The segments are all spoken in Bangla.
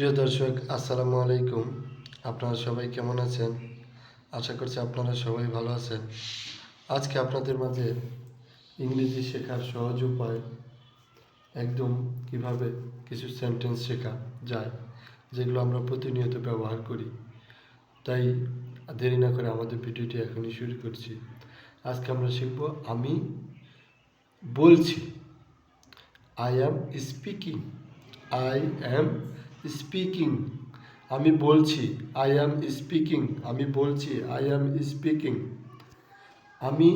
প্রিয় দর্শক, আসসালামু আলাইকুম। আপনারা সবাই কেমন আছেন? আশা করছি আপনারা সবাই ভালো আছেন। আজকে আপনাদের মাঝে ইংরেজি শেখার সহজ উপায় একদম কীভাবে কিছু সেন্টেন্স শেখা যায়, যেগুলো আমরা প্রতিনিয়ত ব্যবহার করি। তাই দেরি না করে আমাদের ভিডিওটি এখনই শুরু করছি। আজকে আমরা শিখব, আমি বলছি I am speaking I am speaking আমি বলছি আই অ্যাম স্পিকিং আমি বলছি আই অ্যাম স্পিকিং আমি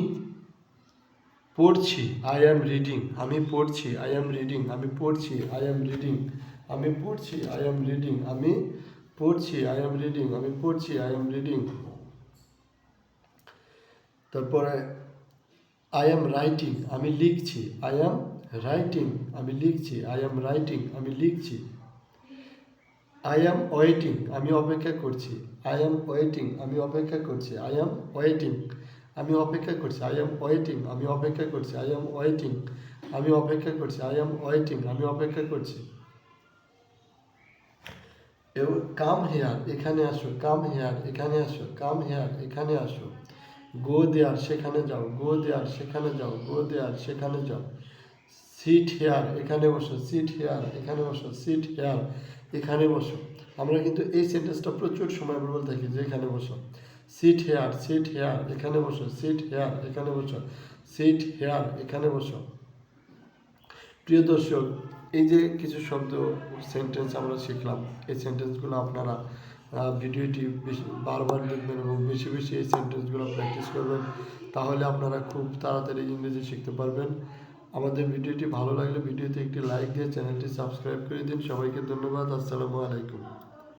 পড়ছি আই অ্যাম রিডিং আমি পড়ছি আই অ্যাম রিডিং আমি পড়ছি আই অ্যাম রিডিং আমি পড়ছি আই অ্যাম রিডিং আমি পড়ছি আই অ্যাম রিডিং আমি পড়ছি আই অ্যাম রিডিং তারপরে আই অ্যাম রাইটিং আমি লিখছি আই অ্যাম রাইটিং আমি লিখছি আই অ্যাম রাইটিং আমি লিখছি আই অ্যাম ওয়েটিং আমি অপেক্ষা করছি। আই অ্যাম ওয়েটিং আমি অপেক্ষা করছি। আই অ্যাম ওয়েটিং আমি অপেক্ষা করছি। আই অ্যাম ওয়েটিং আমি অপেক্ষা করছি। আই অ্যাম ওয়েটিং আমি অপেক্ষা করছি। আই অ্যাম ওয়েটিং আমি অপেক্ষা করছি। কাম হেয়ার এখানে আসো কাম হেয়ার এখানে আসো কাম হেয়ার এখানে আসো। গো দেয়ার সেখানে যাও। গো দেয়ার সেখানে যাও। গো দেয়ার সেখানে যাও। সিট হেয়ার এখানে বসো। সিট হেয়ার এখানে বসো। সিট হেয়ার এখানে বসো। আমরা কিন্তু এই সেন্টেন্সটা প্রচুর সময় আমরা বলে থাকি, যে এখানে বসো। সিট হেয়ার সিট হেয়ার এখানে বসো। সিট হেয়ার এখানে বসো। সিট হেয়ার এখানে বসো। প্রিয় দর্শক, এই যে কিছু শব্দ সেন্টেন্স আমরা শিখলাম, এই সেন্টেন্সগুলো আপনারা ভিডিওটি বেশি, বারবার দেখবেন এবং বেশি বেশি এই সেন্টেন্সগুলো প্র্যাকটিস করবেন, তাহলে আপনারা খুব তাড়াতাড়ি ইংরেজি শিখতে পারবেন। আমাদের ভিডিওটি ভালো লাগলে ভিডিওতে একটি লাইক দিয়ে চ্যানেলটি সাবস্ক্রাইব করে দিন। সবাইকে ধন্যবাদ। আসসালামু আলাইকুম।